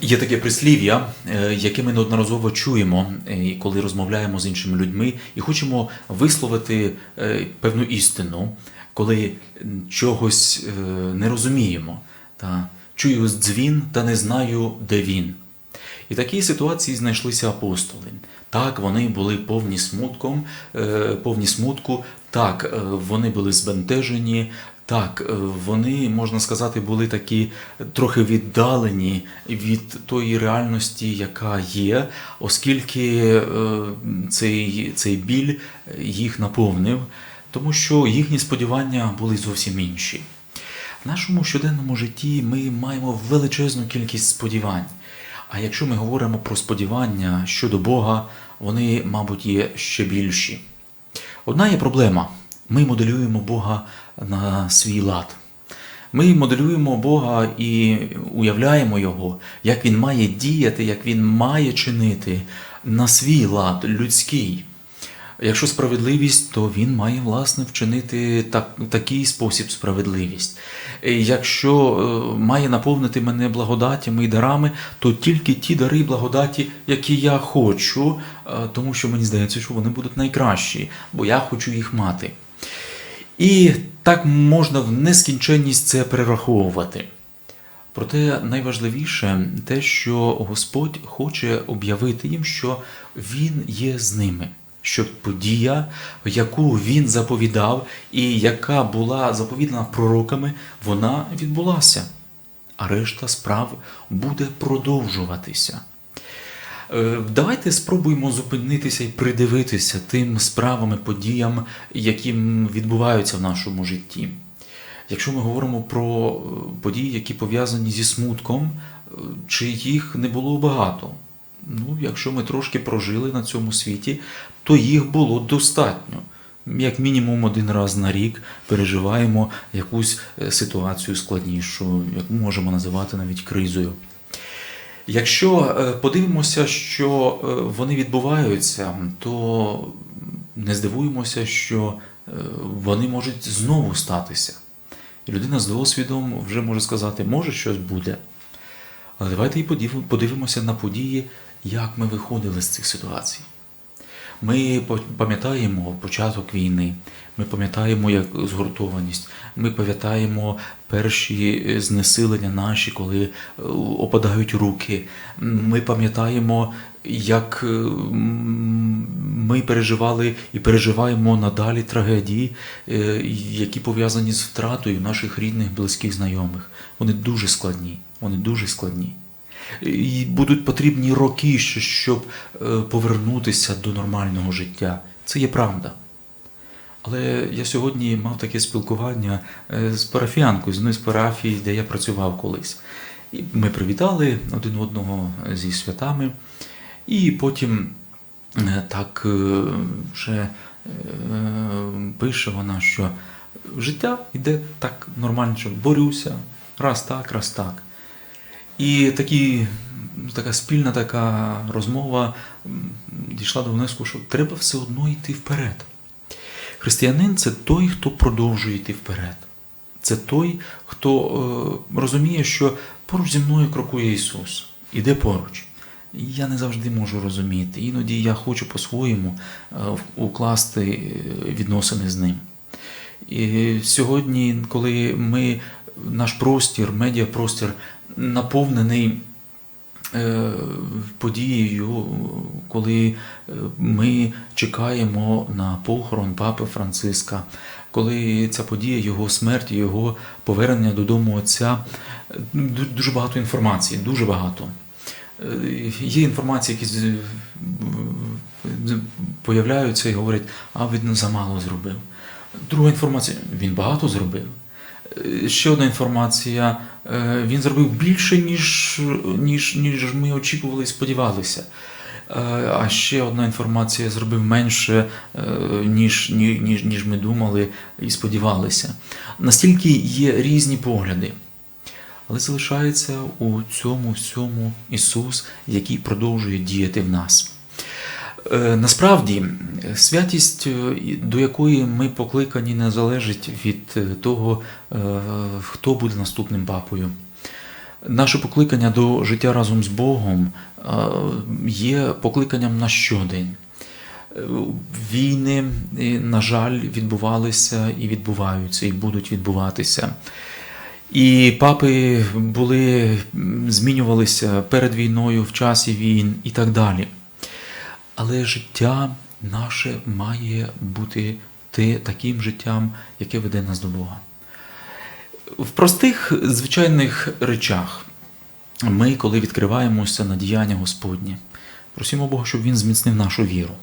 Є таке прислів'я, е, яке ми неодноразово чуємо, е, коли розмовляємо з іншими людьми, і хочемо висловити е, певну істину, коли чогось не розуміємо. Та чую дзвін, та не знаю, де він. І такій ситуації знайшлися апостоли. Так, вони були повні смутком, повні смутку. Так, вони були збентежені. Так, е, вони, можна сказати, були такі трохи віддалені від тої реальності, яка є, оскільки е, цей, цей біль їх наповнив, тому що їхні сподівання були зовсім інші. В нашому щоденному житті ми маємо величезну кількість сподівань. А якщо ми говоримо про сподівання щодо Бога, вони, мабуть, є ще більші. Одна є проблема: ми моделюємо Бога на свій лад. Ми моделюємо Бога і уявляємо Його, як Він має діяти, як Він має чинити на свій лад, людський. Якщо справедливість, то він має власне вчинити так, такий спосіб справедливість. Якщо е, має наповнити мене благодаттями і дарами, то тільки ті дари благодаті, які я хочу, е, тому що мені здається, що вони будуть найкращі, бо я хочу їх мати. І так можна в нескінченність це перераховувати. Проте найважливіше те, що Господь хоче об'явити їм, що Він є з ними, що подія, яку він заповідав і яка була заповідана пророками, вона відбулася, а решта справ буде продовжуватися. Е, Давайте спробуємо зупинитися і придивитися тим справам подіям, які відбуваються в нашому житті. Якщо ми говоримо про е, події, які пов'язані зі смутком, е, чи їх не було багато? Ну, якщо ми трошки прожили на цьому світі, то їх було достатньо. Як мінімум один раз на рік переживаємо якусь ситуацію складнішу, яку можемо називати навіть кризою. Якщо е, подивимося, що е, вони відбуваються, то не здивуємося, що е, вони можуть знову статися. І людина з досвідом вже може сказати, може щось буде. Але давайте і подивимося на події, як ми виходили з цих ситуацій. Ми пам'ятаємо початок війни, ми пам'ятаємо як згуртованість, ми пам'ятаємо перші е, знесилення наші, коли е, опадають руки. Ми пам'ятаємо, як е, ми переживали і переживаємо надалі трагедії, які пов'язані з втратою наших рідних, близьких знайомих. Вони дуже складні. Вони дуже складні. І будуть потрібні роки, щоб е, повернутися до нормального життя. Це є правда. Але я сьогодні мав таке спілкування е, з парафіянкою, з одної з парафій, де я працював колись. І ми привітали один одного зі святами, і потім е, так е, вже е, пише вона, що життя йде так нормально, що борюся, раз так, раз так. І такі, така спільна така розмова дійшла до внеску, що треба все одно йти вперед. Християнин це той, хто продовжує йти вперед. Це той, хто е, розуміє, що поруч зі мною крокує Ісус, іде поруч. Я не завжди можу розуміти. Іноді я хочу по-своєму е, укласти е, відносини з ним. І сьогодні, коли ми, наш простір, медіапростір наповнений е, подією, коли е, ми чекаємо на похорон Папи Франциска, коли ця подія, його смерті, його повернення додому Отця, дуже багато інформації, дуже багато. Е, Є інформації, які появляються і говорять, а він замало зробив. Друга інформація, він багато зробив. Е, Ще одна інформація, е, він зробив більше, ніж, ніж, ніж ми очікували і сподівалися. Е, А ще одна інформація зробив менше, ніж, ніж, ніж ми думали і сподівалися. Настільки є різні погляди. Але залишається у цьому всьому Ісус, який продовжує діяти в нас. Е, Насправді, святість, е, до якої ми покликані, не залежить від е, того, хто буде наступним папою. Наше покликання до життя разом з Богом є покликанням на щодень. Війни, на жаль, відбувалися і відбуваються, і будуть відбуватися. І папи були, змінювалися перед війною, в часі війн і так далі. Але життя наше має бути таким життям, яке веде нас до Бога. В простих звичайних речах ми, коли відкриваємося на діяння Господнє, просимо Бога, щоб Він зміцнив нашу віру,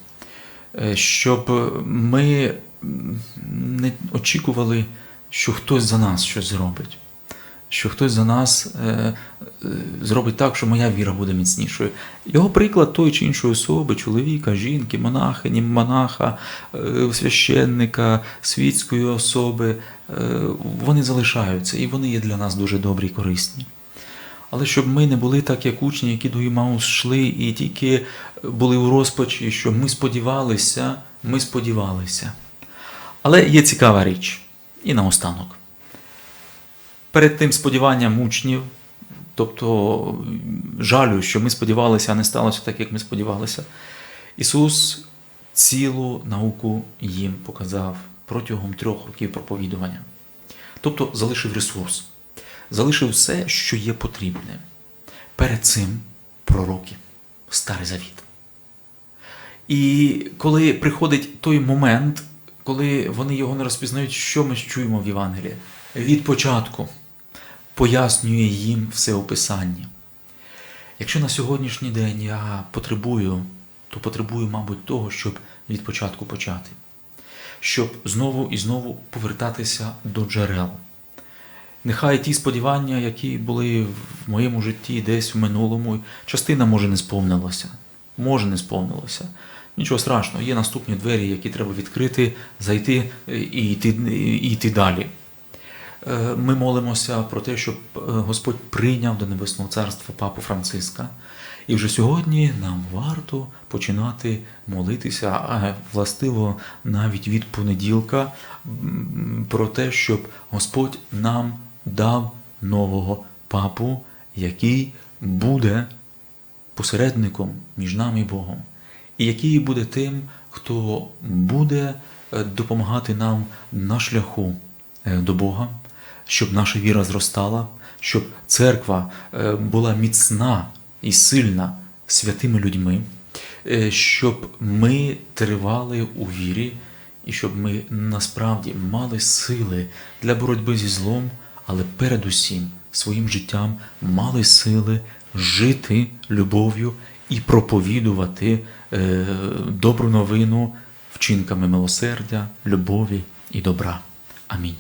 Е, щоб ми не очікували, що хтось за нас щось зробить, що хтось за нас е, е, зробить так, що моя віра буде міцнішою. Його приклад тої чи іншої особи, чоловіка, жінки, монахині, монаха, е, священника, світської особи, вони залишаються і вони є для нас дуже добрі і корисні. Але щоб ми не були так, як учні, які до Імаус йшли і тільки були у розпачі, що ми сподівалися, ми сподівалися. Але є цікава річ. І наостанок. Перед тим сподіванням учнів, тобто жалю, що ми сподівалися, а не сталося так, як ми сподівалися, Ісус цілу науку їм показав протягом трьох років проповідування. Тобто залишив ресурс, залишив все, що є потрібне. Перед цим пророки, Старий Завіт. І коли приходить той момент, коли вони його не розпізнають, що ми чуємо в Євангелії? Від початку пояснює їм все описання. Якщо на сьогоднішній день я потребую, то потребую, мабуть, того, щоб від початку почати, щоб знову і знову повертатися до джерел. Нехай ті сподівання, які були в моєму житті десь в минулому, частина може не сповнилася, може не сповнилася. Нічого страшного, є наступні двері, які треба відкрити, зайти е, і йти, і йти далі. Е, Ми молимося про те, щоб е, Господь прийняв до Небесного Царства Папу Франциска. І вже сьогодні нам варто починати молитися, а властиво навіть від понеділка, про те, щоб Господь нам дав нового папу, який буде посередником між нами і Богом, і який буде тим, хто буде е, допомагати нам на шляху до Бога, щоб наша віра зростала, щоб церква е, була міцна і сильна святими людьми, е, щоб ми тривали у вірі, і щоб ми насправді мали сили для боротьби зі злом, але передусім своїм життям мали сили жити любов'ю і проповідувати е, добру новину вчинками милосердя, любові і добра. Амінь.